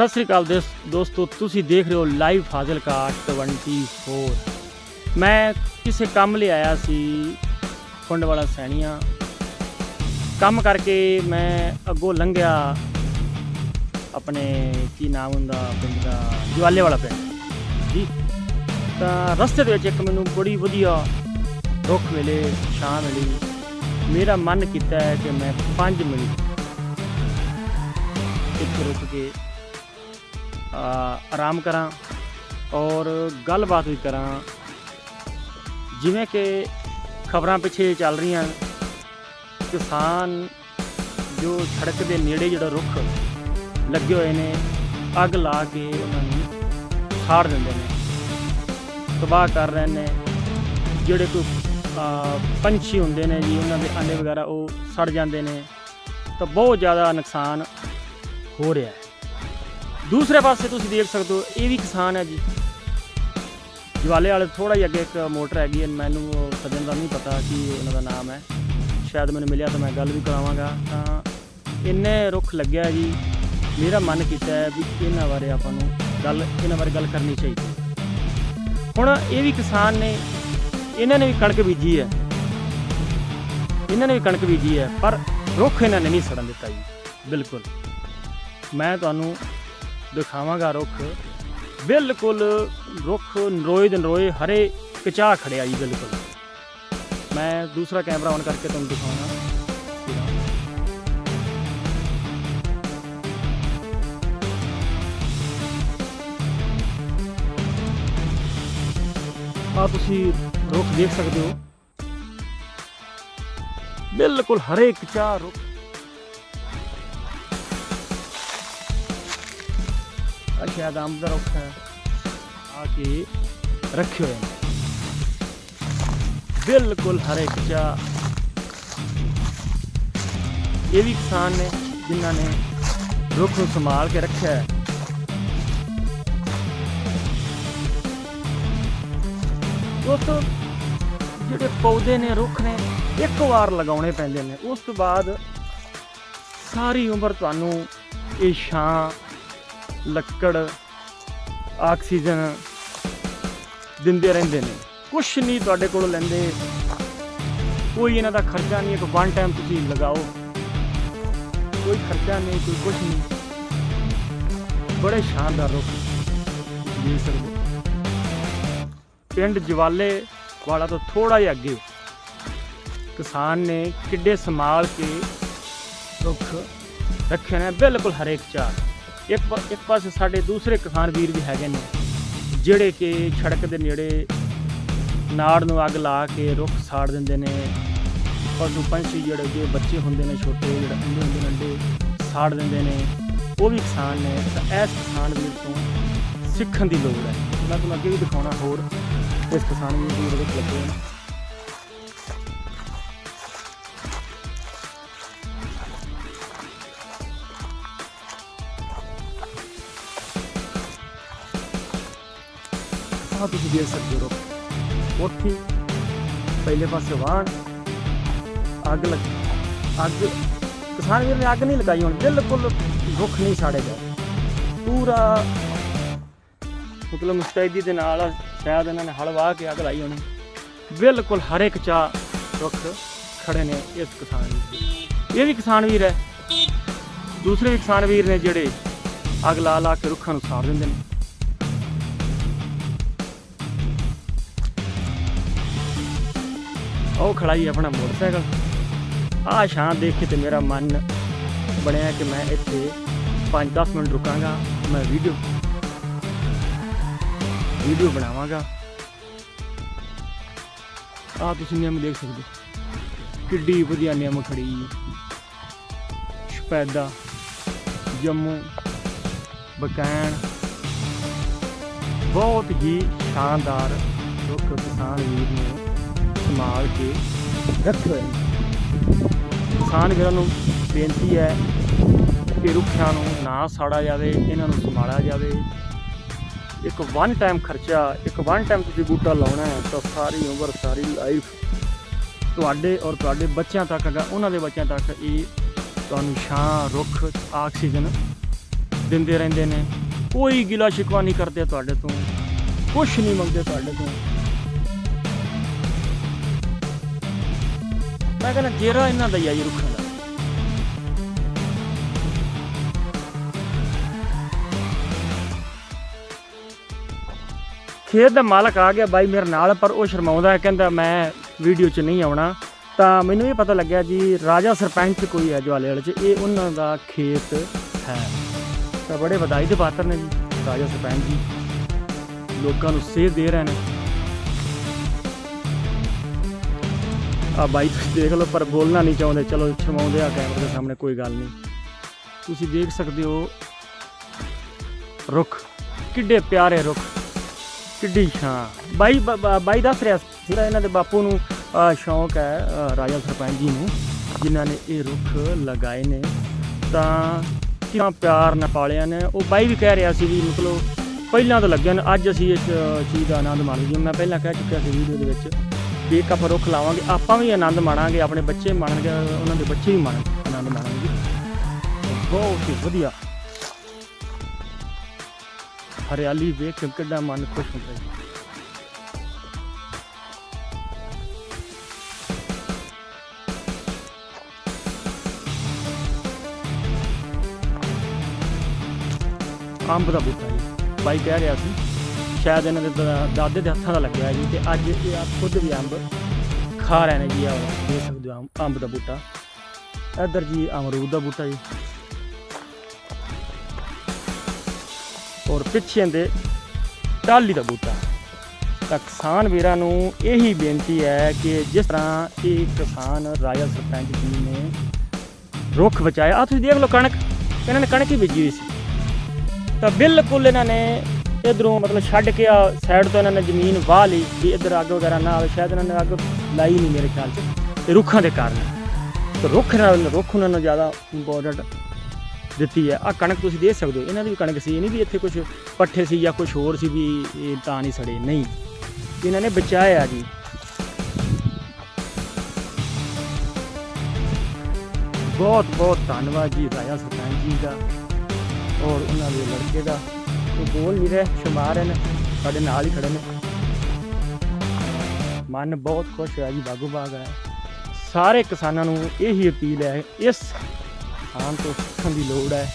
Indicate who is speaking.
Speaker 1: ਸਤਿ ਸ੍ਰੀ ਅਕਾਲ ਦੋਸ- ਦੋਸਤੋ, ਤੁਸੀਂ ਦੇਖ ਰਹੇ ਹੋ ਲਾਈਵ ਫਾਜ਼ਿਲਕਾ 24 ਮੈਂ ਕਿਸੇ ਕੰਮ ਲਈ ਆਇਆ ਸੀ ਫੁੰਡ ਵਾਲਾ ਸੈਣੀਆਂ। ਕੰਮ ਕਰਕੇ ਮੈਂ ਅੱਗੋਂ ਲੰਘਿਆ ਆਪਣੇ, ਕੀ ਨਾਮ ਹੁੰਦਾ, ਪਿੰਡ ਦਾ, ਜਵਾਲੇ ਵਾਲਾ ਪਿੰਡ। ਜੀ, ਤਾਂ ਰਸਤੇ ਦੇ ਵਿੱਚ ਇੱਕ ਮੈਨੂੰ ਬੜੀ ਵਧੀਆ ਰੁੱਖ ਮਿਲੇ, ਛਾਂ ਮਿਲੀ। ਮੇਰਾ ਮਨ ਕੀਤਾ ਹੈ ਕਿ ਮੈਂ 5 ਮਿੰਟ ਇੱਥੇ ਰੁਕ ਕੇ ਆਰਾਮ ਕਰਾਂ ਔਰ ਗੱਲਬਾਤ ਵੀ ਕਰਾਂ। ਜਿਵੇਂ ਕਿ ਖਬਰਾਂ ਪਿੱਛੇ ਚੱਲ ਰਹੀਆਂ, ਕਿਸਾਨ ਜੋ ਸੜਕ ਦੇ ਨੇੜੇ ਜਿਹੜਾ ਰੁੱਖ ਲੱਗੇ ਹੋਏ ਨੇ, ਅੱਗ ਲਾ ਕੇ ਉਹਨਾਂ ਨੂੰ ਸਾੜ ਦਿੰਦੇ ਨੇ। ਤਬਾਹ ਕਰ ਰਹੇ ਨੇ। ਜਿਹੜੇ ਕੋਈ ਪੰਛੀ ਹੁੰਦੇ ਨੇ ਜੀ, ਉਹਨਾਂ ਦੇ ਆਂਡੇ ਵਗੈਰਾ ਉਹ ਸੜ ਜਾਂਦੇ ਨੇ। ਤਾਂ ਬਹੁਤ ਜ਼ਿਆਦਾ ਨੁਕਸਾਨ ਹੋ ਰਿਹਾ ਹੈ। ਦੂਸਰੇ ਪਾਸੇ ਤੁਸੀਂ ਦੇਖ ਸਕਦੇ ਹੋ, ਇਹ ਵੀ ਕਿਸਾਨ ਹੈ ਜੀ। ਜਵਾਲੇ ਵਾਲੇ ਥੋੜਾ ਜਿਹਾ ਅੱਗੇ ਇੱਕ ਮੋਟਰ ਹੈਗੀ ਹੈ, ਮੈਨੂੰ ਸੱਜਣ ਦਾ ਨਹੀਂ ਪਤਾ ਕਿ ਉਹਨਾਂ ਦਾ ਨਾਮ ਹੈ। ਸ਼ਾਇਦ ਮੈਨੂੰ ਮਿਲਿਆ ਤਾਂ ਮੈਂ ਗੱਲ ਵੀ ਕਰਾਵਾਂਗਾ। ਤਾਂ ਇੰਨੇ ਰੁੱਖ ਲੱਗਿਆ ਜੀ, ਮੇਰਾ ਮਨ ਕੀਤਾ ਹੈ ਵੀ ਇਹਨਾਂ ਬਾਰੇ ਆਪਾਂ ਨੂੰ ਗੱਲ, ਇਹਨਾਂ ਬਾਰੇ ਗੱਲ ਕਰਨੀ ਚਾਹੀਦੀ ਹੁਣ ਇਹ ਵੀ ਕਿਸਾਨ ਨੇ, ਇਹਨਾਂ ਨੇ ਵੀ ਕਣਕ ਬੀਜੀ ਹੈ। ਇਹਨਾਂ ਨੇ ਵੀ ਕਣਕ ਬੀਜੀ ਹੈ, ਪਰ ਰੁੱਖ ਇਹਨਾਂ ਨੇ ਨਹੀਂ ਸੜਨ ਦਿੱਤਾ ਜੀ, ਬਿਲਕੁਲ। ਮੈਂ ਤੁਹਾਨੂੰ ਦਿਖਾਵਾਂਗਾ ਰੁੱਖ। ਬਿਲਕੁਲ ਰੁੱਖ ਨਰੋਏ ਦੇ ਨਰੋਏ, ਹਰੇ ਕਚਾ ਖੜਿਆ ਜੀ ਬਿਲਕੁਲ। ਮੈਂ ਦੂਸਰਾ ਕੈਮਰਾ ਔਨ ਕਰਕੇ ਤੁਹਾਨੂੰ ਦਿਖਾਉਣਾ ਆ ਤੁਸੀਂ ਰੁੱਖ ਦੇਖ ਸਕਦੇ ਹੋ। ਬਿਲਕੁਲ ਹਰੇ ਕਚਾ ਰੁੱਖ। ਆ ਸ਼ਾਇਦ ਅੰਬ ਦਾ ਰੁੱਖ ਹੈ। ਆ ਕੇ ਰੱਖਿਓ ਹੋਏ ਨੇ ਬਿਲਕੁਲ ਹਰੇ ਕਚਾ ਇਹ ਵੀ ਕਿਸਾਨ ਨੇ, ਜਿਨ੍ਹਾਂ ਨੇ ਰੁੱਖ ਨੂੰ ਸੰਭਾਲ ਕੇ ਰੱਖਿਆ ਹੈ। ਦੋਸਤੋ ਜਿਹੜੇ ਪੌਦੇ ਨੇ, ਰੁੱਖ ਨੇ, ਇੱਕ ਵਾਰ ਲਗਾਉਣੇ ਪੈਂਦੇ ਨੇ। ਉਸ ਤੋਂ ਬਾਅਦ ਸਾਰੀ ਉਮਰ ਤੁਹਾਨੂੰ ਇਹ ਛਾਂ ਲੱਕੜ, ਆਕਸੀਜਨ ਦਿੰਦੇ ਰਹਿੰਦੇ ਨੇ। ਕੁਛ ਨਹੀਂ ਤੁਹਾਡੇ ਕੋਲੋਂ ਲੈਂਦੇ। ਕੋਈ ਇਹਨਾਂ ਦਾ ਖਰਚਾ ਨਹੀਂ, ਇੱਕ ਵਨ ਟਾਈਮ ਤੁਸੀਂ ਲਗਾਓ। ਕੋਈ ਖਰਚਾ ਨਹੀਂ, ਕੋਈ ਕੁਛ ਨਹੀਂ। ਬੜੇ ਸ਼ਾਨਦਾਰ ਰੁੱਖ ਜੀ ਸਕਦੇ ਪਿੰਡ ਜਵਾਲੇ ਵਾਲਾ ਤੋਂ ਥੋੜਾ ਜਿਹਾ ਅੱਗੇ। ਕਿਸਾਨ ਨੇ ਕਿੱਡੇ ਸੰਭਾਲ ਕੇ ਰੁੱਖ ਰੱਖੇ ਨੇ, ਬਿਲਕੁਲ ਹਰੇਕ ਚਾਰ। ਇੱਕ ਪਾ- ਇੱਕ ਪਾਸੇ ਸਾਡੇ ਦੂਸਰੇ ਕਿਸਾਨ ਵੀਰ ਵੀ ਹੈਗੇ ਨੇ, ਜਿਹੜੇ ਕਿ ਸੜਕ ਦੇ ਨੇੜੇ ਨਾੜ ਨੂੰ ਅੱਗ ਲਾ ਕੇ ਰੁੱਖ ਸਾੜ ਦਿੰਦੇ ਨੇ, ਪਸ਼ੂ ਪੰਛੀ ਜਿਹੜੇ ਜੇ ਬੱਚੇ ਹੁੰਦੇ ਨੇ ਛੋਟੇ, ਜਿਹੜੇ ਅੰਡੇ ਹੁੰਦੇ ਨੇ ਅੰਡੇ ਸਾੜ ਦਿੰਦੇ ਨੇ, ਉਹ ਵੀ ਕਿਸਾਨ ਨੇ ਤਾਂ ਇਸ ਕਿਸਾਨ ਵੀਰ ਤੋਂ ਸਿੱਖਣ ਦੀ ਲੋੜ ਹੈ। ਮੈਂ ਤੁਹਾਨੂੰ ਅੱਗੇ ਵੀ ਦਿਖਾਉਣਾ ਹੋਰ ਇਸ ਕਿਸਾਨ ਵੀਰ ਦੀ ਰੁੱਖ ਲੱਗੇ ਨੇ ਆਹ ਤੁਸੀਂ ਦੇਖ ਸਕਦੇ ਹੋ ਰੁੱਖ। ਉੱਥੇ ਪਹਿਲੇ ਪਾਸੇ ਵਾਹਣ ਅੱਗ ਲੱਗ ਅੱਗ, ਕਿਸਾਨ ਵੀਰ ਨੇ ਅੱਗ ਨਹੀਂ ਲਗਾਈ ਹੁਣ, ਬਿਲਕੁਲ ਰੁੱਖ ਨਹੀਂ ਸਾੜੇ ਗਏ। ਪੂਰਾ ਮਤਲਬ ਮੁਸਤੈਦੀ ਦੇ ਨਾਲ ਸ਼ਾਇਦ ਇਹਨਾਂ ਨੇ ਹਲਵਾ ਕੇ ਅੱਗ ਲਾਈ ਹੋਣੀ। ਬਿਲਕੁਲ ਹਰ ਇੱਕ ਚਾ ਰੁੱਖ ਖੜੇ ਨੇ ਇਸ ਕਿਸਾਨ ਵੀਰ ਇਹ ਵੀ ਕਿਸਾਨ ਵੀਰ ਹੈ। ਦੂਸਰੇ ਵੀ ਕਿਸਾਨ ਵੀਰ ਨੇ ਜਿਹੜੇ ਅੱਗ ਲਾ ਲਾ ਕੇ ਰੁੱਖਾਂ ਨੂੰ ਸਾੜ ਦਿੰਦੇ ਨੇ। ਉਹ ਖੜਾ ਹੀ ਆਪਣਾ ਮੋਟਰਸਾਈਕਲ। ਆਹ ਸ਼ਾਨ ਦੇਖ ਕੇ ਤੇ ਮੇਰਾ ਮਨ ਬਣਿਆ ਕਿ ਮੈਂ ਇੱਥੇ 5-10 ਮਿੰਟ ਰੁਕਾਂਗਾ, ਮੈਂ ਵੀਡੀਓ ਵੀਡੀਓ ਬਣਾਵਾਂਗਾ। ਆਹ ਤੁਸੀਂ ਨਿਯਮ ਦੇਖ ਸਕਦੇ ਹੋ। ਕਿੱਡੀ ਵਧੀਆ ਨਿਯਮ ਖੜੀ। ਸ਼ਪੈਦਾ, ਜੰਮੂ, ਬਕੈਣ। ਬਹੁਤ ਹੀ ਸ਼ਾਨਦਾਰ ਰੁੱਖ ਕਿਸਾਨ ਵੀਰ ਨੇ। ਸੰਭਾਲ ਕੇ ਰੱਖੇ ਹੋਏ ਨੇ। ਕਿਸਾਨ ਵੀਰਾਂ ਨੂੰ ਬੇਨਤੀ ਹੈ ਕਿ ਰੁੱਖਾਂ ਨੂੰ ਨਾ ਸਾੜਾ ਜਾਵੇ ਇਹਨਾਂ ਨੂੰ ਸੰਭਾਲਿਆ ਜਾਵੇ। ਇੱਕ ਵਨ ਟਾਈਮ ਖਰਚਾ ਇੱਕ ਵਨ ਟਾਈਮ ਤੁਸੀਂ ਬੂਟਾ ਲਾਉਣਾ ਹੈ ਤਾਂ ਸਾਰੀ ਉਮਰ ਸਾਰੀ ਲਾਈਫ ਤੁਹਾਡੇ ਔਰ ਤੁਹਾਡੇ ਬੱਚਿਆਂ ਤੱਕ ਅਗਾ ਉਹਨਾਂ ਦੇ ਬੱਚਿਆਂ ਤੱਕ ਇਹ ਤੁਹਾਨੂੰ ਛਾਂ ਰੁੱਖ ਆਕਸੀਜਨ ਦਿੰਦੇ ਰਹਿੰਦੇ ਨੇ। ਕੋਈ ਗਿਲਾ ਸ਼ਿਕਵਾ ਨਹੀਂ ਕਰਦੇ ਤੁਹਾਡੇ ਤੋਂ ਕੁਛ ਨਹੀਂ ਮੰਗਦੇ ਤੁਹਾਡੇ ਤੋਂ। ਮੈਂ ਕਹਿੰਦਾ ਜੇਰਾ ਇਹਨਾਂ ਦਾ ਹੀ ਆ ਜੀ ਰੁੱਖਾਂ ਦਾ ਖੇਤ ਦਾ ਮਾਲਕ ਆ ਗਿਆ ਬਾਈ ਮੇਰੇ ਨਾਲ ਪਰ ਉਹ ਸ਼ਰਮਾਉਂਦਾ ਹੈ ਕਹਿੰਦਾ ਮੈਂ ਵੀਡੀਓ 'ਚ ਨਹੀਂ ਆਉਣਾ ਤਾਂ ਮੈਨੂੰ ਇਹ ਪਤਾ ਲੱਗਿਆ ਜੀ ਰਾਜਾ ਸਰਪੰਚ ਕੋਈ ਹੈ ਜਵਾਲੇ ਵਾਲੇ 'ਚ ਇਹ ਉਹਨਾਂ ਦਾ ਖੇਤ ਹੈ ਤਾਂ ਬੜੇ ਵਧਾਈ ਦੇ ਪਾਤਰ ਨੇ ਜੀ ਰਾਜਾ ਸਰਪੰਚ ਜੀ ਲੋਕਾਂ ਨੂੰ ਸੇਧ ਦੇ ਰਹੇ ਨੇ ਆ ਬਾਈ ਤੁਸੀਂ ਦੇਖ ਲਓ, ਪਰ ਬੋਲਣਾ ਨਹੀਂ ਚਾਹੁੰਦੇ। ਚਲੋ ਸ਼ਰਮਾਉਂਦੇ ਆ ਕੈਮਰੇ ਦੇ ਸਾਹਮਣੇ, ਕੋਈ ਗੱਲ ਨਹੀਂ। ਤੁਸੀਂ ਦੇਖ ਸਕਦੇ ਹੋ, ਰੁੱਖ। ਕਿੱਡੇ ਪਿਆਰੇ ਰੁੱਖ। ਕਿੱਡੀ ਛਾਂ। ਬਾਈ ਬਾਈ ਦੱਸ ਰਿਹਾ ਸੀਗਾ ਇਹਨਾਂ ਦੇ ਬਾਪੂ ਨੂੰ ਸ਼ੌਂਕ ਹੈ ਰਾਜਾ ਸਰਪੰਚ ਜੀ ਨੂੰ, ਜਿਨ੍ਹਾਂ ਨੇ ਇਹ ਰੁੱਖ ਲਗਾਏ ਨੇ, ਤਾਂ ਕਿੰਨਾ ਪਿਆਰ ਨਾਲ ਪਾਲਿਆ ਨੇ। ਉਹ ਬਾਈ ਵੀ ਕਹਿ ਰਿਹਾ ਸੀ ਵੀ, ਮਤਲਬ, ਪਹਿਲਾਂ ਤੋਂ ਲੱਗਿਆ ਨੇ, ਅੱਜ ਅਸੀਂ ਇਸ ਚੀਜ਼ ਦਾ ਆਨੰਦ ਮਾਣ ਜਿਵੇਂ ਮੈਂ ਪਹਿਲਾਂ ਕਹਿ ਚੁੱਕਿਆ ਸੀ ਵੀਡੀਓ ਦੇ ਵਿੱਚ ਵੀ ਇੱਕ ਆਪਾਂ ਰੁੱਖ ਲਾਵਾਂਗੇ ਆਪਾਂ ਵੀ ਆਨੰਦ ਮਾਣਾਂਗੇ, ਆਪਣੇ ਬੱਚੇ ਮਾਣਨਗੇ, ਉਹਨਾਂ ਦੇ ਬੱਚੇ ਵੀ ਮਾਣ ਆਨੰਦ ਮਾਣਨਗੇ। ਬਹੁਤ ਹੀ ਵਧੀਆ। ਹਰਿਆਲੀ ਵੇਖ ਕੇ ਕਿੰਨਾ ਮਨ ਖੁਸ਼ ਹੁੰਦਾ ਹੈ ਅੰਬ ਦਾ ਬੂਟਾ ਜੀ। ਬਾਈ ਕਹਿ ਰਿਹਾ ਸੀ ਸ਼ਾਇਦ ਇਹਨਾਂ ਦੇ ਦਾ- ਦਾਦੇ ਦੇ ਹੱਥਾਂ ਦਾ ਲੱਗਿਆ ਜੀ ਤੇ ਅੱਜ ਇਹ ਆ ਖੁਦ ਵੀ ਅੰਬ ਖਾ ਰਹੇ ਨੇ ਜੀ ਆ ਦੇਖ ਸਕਦੇ ਹੋ ਅੰਬ- ਅੰਬ ਦਾ ਬੂਟਾ। ਇੱਧਰ ਜੀ ਅਮਰੂਦ ਦਾ ਬੂਟਾ ਜੀ। ਔਰ ਪਿੱਛੇ ਦੇ ਟਾਲੀ ਦਾ ਬੂਟਾ। ਤਾਂ ਕਿਸਾਨ ਵੀਰਾਂ ਨੂੰ ਇਹੀ ਬੇਨਤੀ ਹੈ ਕਿ ਜਿਸ ਤਰ੍ਹਾਂ ਇਹ ਕਿਸਾਨ ਰਾਜਾ ਸਰਪੰਚ ਜੀ ਨੇ ਰੁੱਖ ਬਚਾਇਆ ਆ ਤੁਸੀਂ ਦੇਖ ਲਓ ਕਣਕ, ਇਹਨਾਂ ਨੇ ਕਣਕ ਹੀ ਬੀਜੀ ਹੋਈ ਸੀ। ਤਾਂ ਬਿਲਕੁਲ ਇਹਨਾਂ ਨੇ ਇਧਰੋਂ ਮਤਲਬ ਛੱਡ ਕੇ ਆ ਸਾਈਡ ਤੋਂ ਇਹਨਾਂ ਨੇ ਜ਼ਮੀਨ ਵਾਹ ਲਈ ਵੀ ਇਧਰ ਅੱਗ ਵਗੈਰਾ ਨਾ ਆਵੇ, ਸ਼ਾਇਦ ਇਹਨਾਂ ਨੇ ਅੱਗ ਲਾਈ ਨਹੀਂ ਮੇਰੇ ਖਿਆਲ 'ਚ। ਤੇ ਰੁੱਖਾਂ ਦੇ ਕਾਰਨ। ਤੇ ਰੁੱਖ ਨਾਲ, ਰੁੱਖ ਉਹਨਾਂ ਨੂੰ ਜ਼ਿਆਦਾ ਇੰਪੋਰਟੈਂਟ ਦਿੱਤੀ ਹੈ। ਆ ਕਣਕ ਤੁਸੀਂ ਦੇਖ ਸਕਦੇ ਹੋ, ਇਹਨਾਂ ਦੀ ਵੀ ਕਣਕ ਸੀ, ਇਹ ਨਹੀਂ ਵੀ ਇੱਥੇ ਕੁਝ ਪੱਠੇ ਸੀ ਜਾਂ ਕੁਝ ਹੋਰ ਸੀ ਵੀ ਇਹ ਤਾਂ ਨਹੀਂ ਸੜੇ, ਨਹੀਂ। ਇਹਨਾਂ ਨੇ ਬਚਾਇਆ ਜੀ। ਬਹੁਤ ਬਹੁਤ ਧੰਨਵਾਦ ਜੀ ਰਾਜਾ ਸਰਪੰਚ ਜੀ ਦਾ ਔਰ ਉਹਨਾਂ ਦੇ ਲੜਕੇ ਦਾ। ਬੋਲ ਨਹੀਂ ਰਹੇ, ਸ਼ਮਾਰ ਰਹੇ ਨੇ, ਸਾਡੇ ਨਾਲ ਹੀ ਖੜੇ ਨੇ। ਮਨ ਬਹੁਤ ਖੁਸ਼ ਹੋਇਆ ਜੀ, ਬਾਗੋ ਬਾਗ ਆਇਆ। ਸਾਰੇ ਕਿਸਾਨਾਂ ਨੂੰ ਇਹੀ ਅਪੀਲ ਹੈ, ਇਸ ਥਾਂ ਤੋਂ ਸਿੱਖਣ ਦੀ ਲੋੜ ਹੈ।